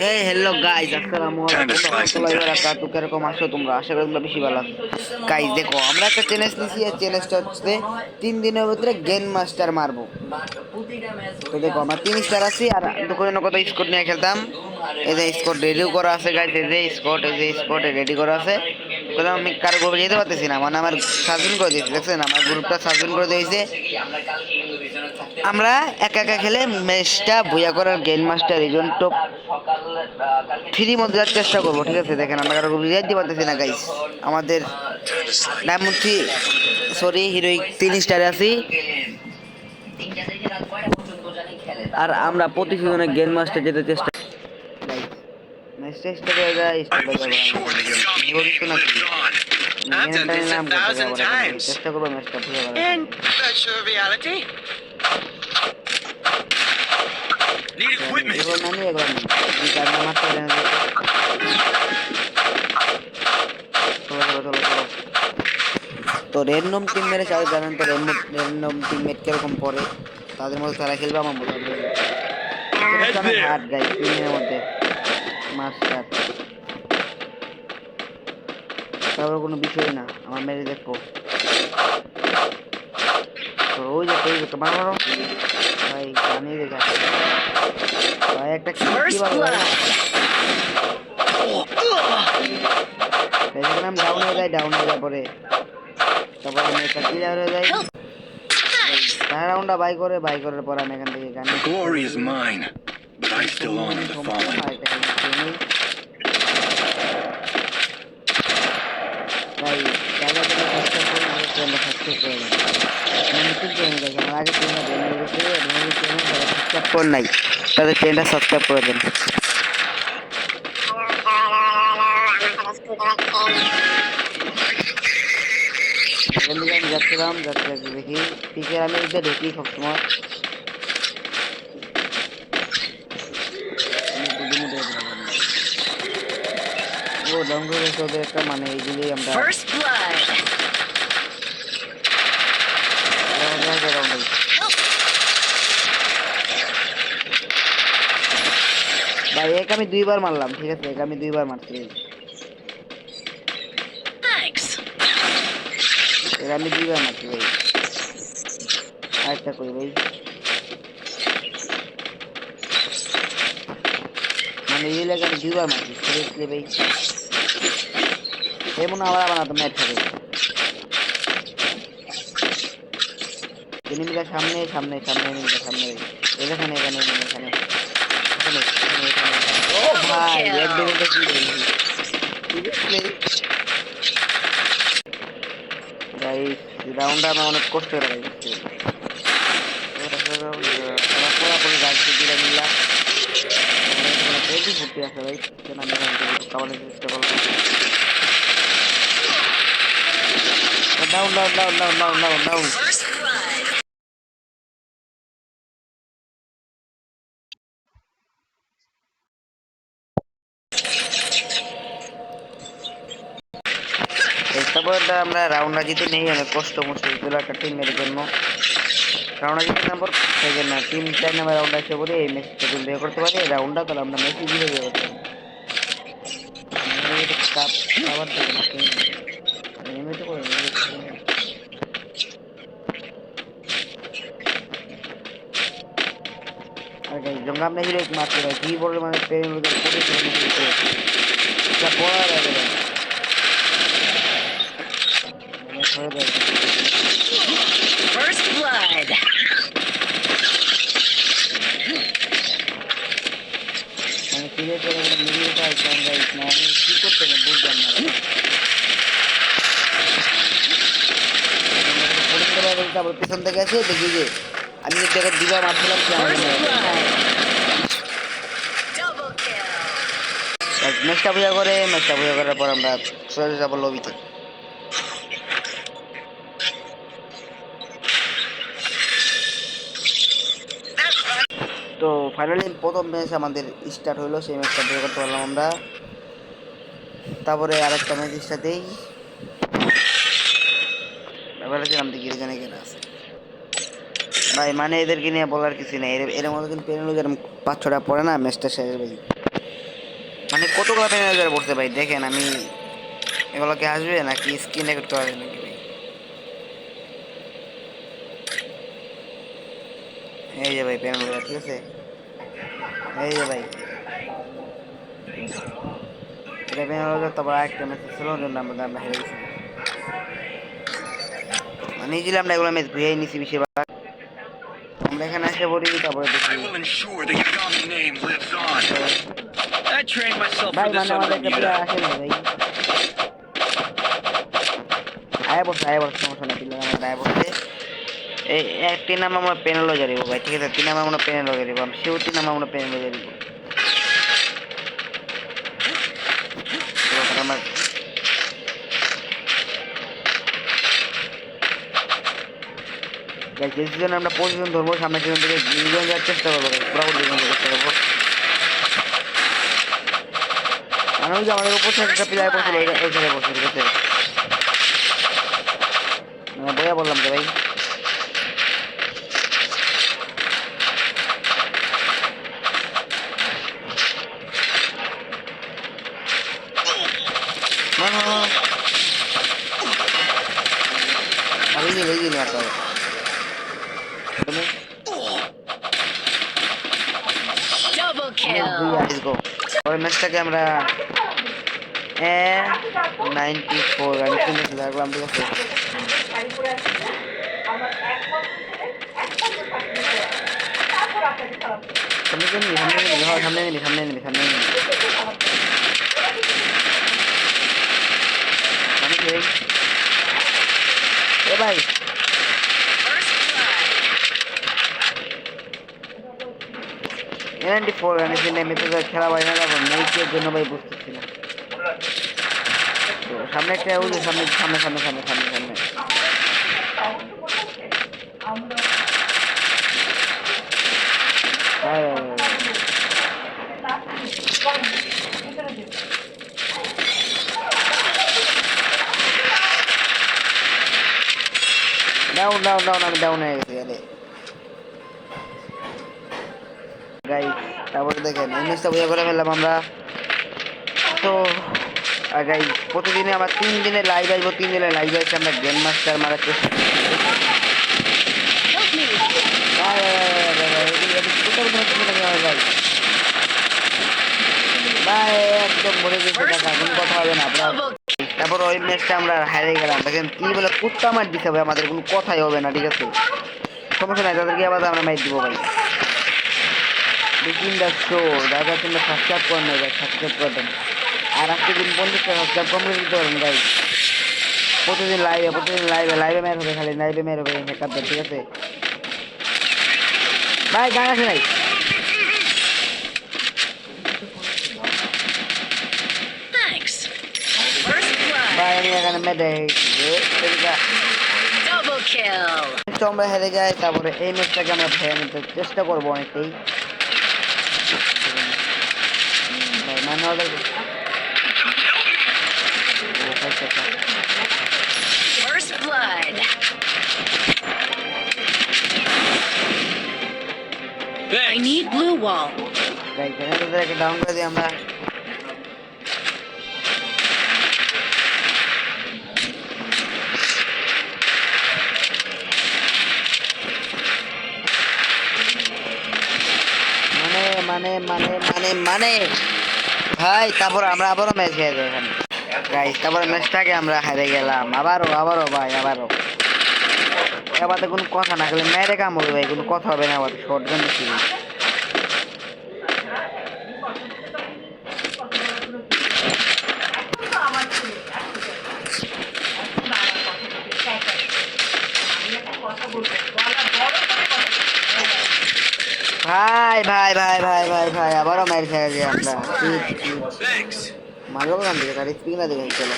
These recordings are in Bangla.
হে হ্যালো গাইজ আসসালামু আলাইকুম। ওয়া বারাকাতুহু কীরকম আছো তোমরা? আশা করি তোমরা বেশি ভালো আছো। গাইজ দেখো আমরা একটা চ্যালেঞ্জ নিয়েছি এই চ্যালেঞ্জটা হচ্ছে তিন দিনের ভিতরে গেম মাস্টার মারবো। তো দেখো আমরা তিন স্টার আছি আর দোকানে কত স্কোর নিয়ে খেলতাম। এই যে স্কোর রেডিও করা আছে গাইজ এই যে স্কোর এই যে স্কোর রেডি করা আছে। কোথাও আমি কারও গ্রুপে যেতে পারতেছি না। মানে আমার সাজেন করে দিয়েছি, দেখছেন? আমার গ্রুপটা সাজেন করে দিয়েছে। আমরা একা একা খেলে ম্যাচটা বইয়া করার গেম মাস্টার জন্য টপ থ্রি মধ্যে যাওয়ার চেষ্টা করব। ঠিক আছে? দেখেন, আমরা কারও রিয়াজ দিতে পারতেছি না গাইস আমাদের ডায়মন্ড সরি হিরোইক তিন স্টারে আছি। আর আমরা প্রতি সিজনে গেম মাস্টার যেতে চেষ্টা ম্যাচটা স্টার্ট হয়ে যায় স্টার্ট হয়ে যাবে নাম করতে যাবো চেষ্টা করবো ম্যাচটা বুঝে In virtual reality, Need equipment. এগুলো নামি এগুলো নামি এই কারণে আমার তো জানা যায় চলো চলো চলো চলো তো র্যান্ডম টিম মেরে সবাই জানেন তো র্যান্ডম টিমমেট কিরকম পড়ে তাদের মধ্যে তারা খেলবে আমার মনে হয় অনেক হার্ড গাই টিমের মধ্যে master. তারপর কোনো বিষয় না আমার মেরে দেখব তো ওই যে ওই যে তোমার মারো। ভাই জানি দেখা ভাই একটা. দেখলাম ডাউন হয়ে যায় ডাউন হয়ে যায় পরে। তারপরে আমি একটা ক্লিয়ার হয়ে যাই তার রাউন্ডটা বাই করে বাই করার পর আমি এখান থেকে গান Glory is mine, but I still honor the fallen. ভাই জায়গা থেকে সাবস্ক্রাইব করে নাই তাদের চ্যানেলটা সাবস্ক্রাইব করে দেন। আমি দেখি পিকে আমি এটা সবসময় আমি বুদ্ধিমতী হতে পারলাম না। ও ডঙ্গর হয়েছে ওদের একটা মানে এইগুলি আমরা First blood. ভাই এক আমি দুইবার মারলাম ঠিক আছে? এক আমি দুইবার মারছি. এর আমি দুইবার মারছি ভাই। আরেকটা করি ভাই। মানে এই লাগে আমি দুইবার মারছি সিরিয়াসলি ভাই? এমন আবার আবার না তো ম্যাচ হবে এনিমিটা সামনে সামনে সামনে এনিমিটা সামনে। এখানে এখানে এখানে ও ভাই কি রাউন্ডটা আমার অনেক কষ্ট হয়ে গেছে। ফুটতে আছে ভাই থেকে চেষ্টা করলাম down down down down down down First আমরা রাউন্ডটা জিতে নেই অনেক কষ্ট হয়েছিল একটা টিমের জন্য রাউন্ডটা জিতে নাম্বার সেকেন্ড না তিন চার নাম্বার রাউন্ড আসে বলে এই ম্যাচটা যদি করতে পারি রাউন্ডটা তাহলে আমরা ম্যাচই জিতে বিয়ে করতে পারি কাপ খাবার দেবে না করে মানে ট্রেনের মধ্যে পড়ে চলে এটা পড়া যাবে না মানে ধরে দেয় First blood. মানে ফিরে গেলে মিডিয়াটা একদম গাইস না আমি কি করতে হবে বুঝলাম না তারপর পেছন থেকে এসে দেখি যে আমি জায়গায় দিবা মারছিলাম সে আমাকে First মেরে দিল। blood. Double kill. আর ম্যাচটা বোঝা করে ম্যাচটা বোঝা করার পর আমরা চলে যাব লবিতে তো ফাইনালি প্রথম ম্যাচ আমাদের স্টার্ট হলো সেই ম্যাচটা বোঝা করতে পারলাম আমরা তারপরে আরেকটা ম্যাচ স্টার্টেই এবারে নাম দিকে এখানে কেনা আছে ভাই মানে এদেরকে নিয়ে বলার কিছু নেই। এর এর মধ্যে কিন্তু পেনাল যেরকম পাঁচ ছটা পড়ে না, ম্যাচটা শেষ ভাই মানে কতগুলো যারা পড়ছে ভাই? দেখেন আমি এগুলো কি আসবে নাকি স্ক্রিন রেকর্ড করা যাবে নাকি ভাই? এই যে ভাই, পেনাল ঠিক আছে? এই যে ভাই। এটা পেনাল তারপর আরেকটা ম্যাচ ছিল আমরা গেছি। মানে আমরা এগুলো ম্যাচ ধুয়ে নিছি বেশিরভাগ। আমরা এখানে এসে পড়ি তারপরে দেখি। ভাই মানে আমাদের একটা প্লেয়ার আসে না ভাই। আয় বসে আয় বসে সমস্যা নেই প্লেয়ার আমাদের আয় বসে। এই তিন নাম আমরা পেনালো জারিব ভাই ঠিক আছে? তিন নাম আমরা পেনালো জারিব আমি সেও তিন নাম আমরা পেনালো জারিব গাইস যে সিজনে আমরা পজিশন ধরবো, সামনের সিজন থেকে দুজন যাওয়ার চেষ্টা করব লিজন যাওয়ার চেষ্টা করব। মানে ওই যে আমাদের উপর থেকে একটা প্লেয়ার পড়ছিল ওই জায়গায় পড়ছিল ঠিক আছে? মানে বইয়া বললাম তো ভাই না না না আমি গেলে গেলে আপনার Double দুই kill. আট গো ওই ম্যাচটাকে আমরা নাইনটি ফোর আমি শুনেছি দেখলাম ঠিক আছে ভাই First blood. নাইনটি ফোর রানে সিনে মেপে তো খেলা পাই না তারপর মেয়েকের জন্য ভাই বুঝতেছি না। তো সামনে একটা ওই সামনে সামনে সামনে সামনে সামনে সামনে। ডাউন ডাউন ডাউন আমি ডাউন হয়ে গেছি গাইস তারপরে দেখেন এই ম্যাচটা বোঝা করে ফেললাম আমরা তো আর প্রতিদিনে আমার তিন দিনে লাইভ আসব তিন দিনে লাইভ আসছে আমরা গেম মাস্টার মারার চেষ্টা তারপর ওই ম্যাচটা আমরা হারিয়ে গেলাম দেখেন কি বলে কুত্তা মার দিতে হবে আমাদের কোনো কথাই হবে না ঠিক আছে সমস্যা নাই তাদেরকে আবার আমরা মাইর দিব ভাই বিকিন দ্য শো দাদা তোমরা সাবস্ক্রাইব করে নেবে সাবস্ক্রাইব করে দেন আর আজকে দিন পঞ্চাশটা সাবস্ক্রাইব কমপ্লিট পারেন প্রতিদিন লাইভে প্রতিদিন লাইভে লাইভে মেয়ের হবে খালি লাইভে মেয়ের হবে হ্যাকারদের ঠিক আছে? ভাই গান আছে নাই. ভাই আমি এখানে আমরা হেরে যাই তারপরে এই ম্যাচটাকে আমরা ভেঙে নিতে চেষ্টা করব অনেকটাই ভাই, মানে ওদের ও, ভাই, সেটা। First blood. I need blue wall. ভাই, জেনারেটরটাকে ডাউন করে দিই আমরা মানে মানে মানে মানে মানে ভাই, তারপর আমরা আবারও ম্যাচ হেরে এখানে। গাইস তারপরে ম্যাচটাকে আমরা হেরে গেলাম। আবারও আবারও ভাই, আবারও। এবার তো কোনো কথা না, খেলে মেরে কাম হবে ভাই কোনো কথা হবে না, আবার শর্ট গান ভাই ভাই ভাই ভাই ভাই ভাই আবারও মার খেয়ে গেছি আমরা. মারবো কান দিকে গাড়ি স্পিন না দিকে চলো।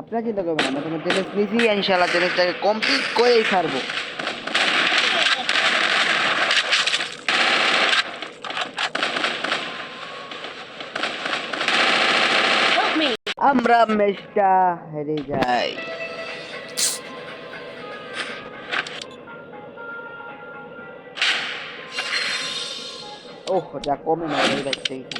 আপনারা চিন্তা করবেন আমরা তোমার চ্যালেঞ্জ নিয়েছি ইনশাল্লাহ চ্যালেঞ্জটাকে কমপ্লিট করেই ছাড়বো। আমরা ম্যাচটা হেরে যাই। ওহ যা কমে না এই ব্যাচ থেকে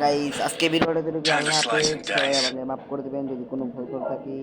গাইস আজকে ভিডিওটা to আল্লাহ হাফেজ সবাই আমাকে মাফ করে দেবেন যদি কোনো ভুল করে থাকি।